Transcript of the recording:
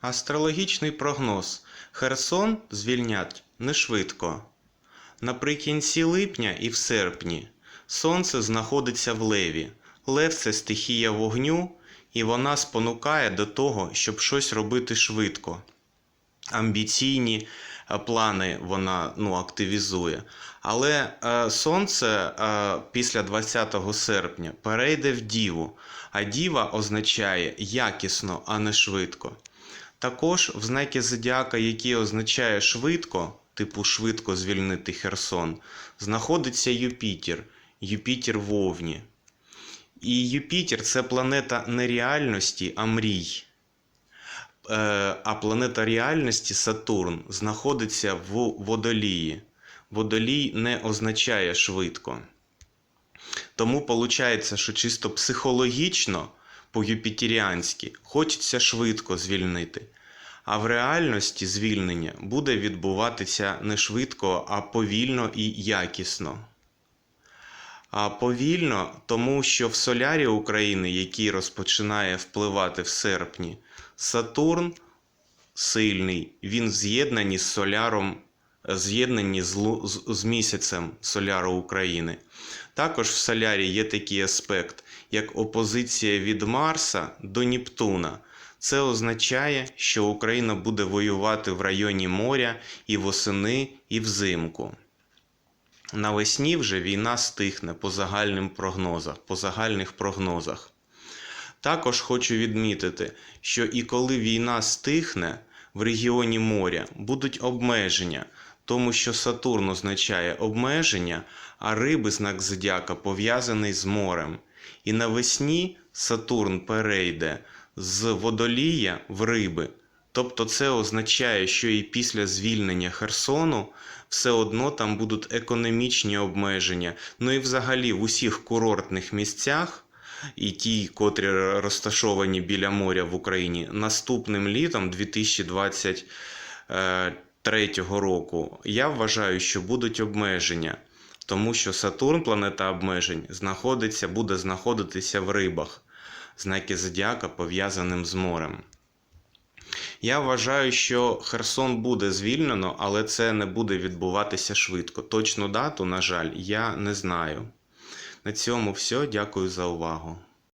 Астрологічний прогноз. Херсон звільнять не швидко. Наприкінці липня і в серпні сонце знаходиться в леві. Лев це стихія вогню, і вона спонукає до того, щоб щось робити швидко. Амбіційні е, плани вона ну, активізує. Але е, сонце е, після 20 серпня перейде в діву, а діва означає якісно, а не швидко. Також в знакі зодіака, який означає швидко, типу швидко звільнити Херсон, знаходиться Юпітер, Юпітер в Овні. І Юпітер це планета не реальності, а мрій. Е, А планета реальності Сатурн знаходиться в водолії. Водолій не означає швидко. Тому виходить, що чисто психологічно, по-юпітеріанськи, хочеться швидко звільнити. А в реальності звільнення буде відбуватися не швидко, а повільно і якісно. А повільно, тому що в солярі України, який розпочинає впливати в серпні, Сатурн сильний, він в з'єднанні з соляром, з'єднанні з, лу- з, з місяцем соляру України. Також в солярі є такий аспект, як опозиція від Марса до Нептуна. Це означає, що Україна буде воювати в районі моря і восени, і взимку. Навесні вже війна стихне по загальним прогнозах, по загальних прогнозах. Також хочу відмітити, що і коли війна стихне в регіоні моря, будуть обмеження, тому що Сатурн означає обмеження, а риби знак зодіака пов'язаний з морем. І навесні Сатурн перейде з водолія в риби. Тобто це означає, що і після звільнення Херсону все одно там будуть економічні обмеження. Ну і взагалі в усіх курортних місцях, і ті, котрі розташовані біля моря в Україні, наступним літом 2023 року, я вважаю, що будуть обмеження. Тому що Сатурн, планета обмежень, знаходиться, буде знаходитися в рибах, знаки зодіака пов'язаним з морем. Я вважаю, що Херсон буде звільнено, але це не буде відбуватися швидко. Точну дату, на жаль, я не знаю. На цьому все. Дякую за увагу.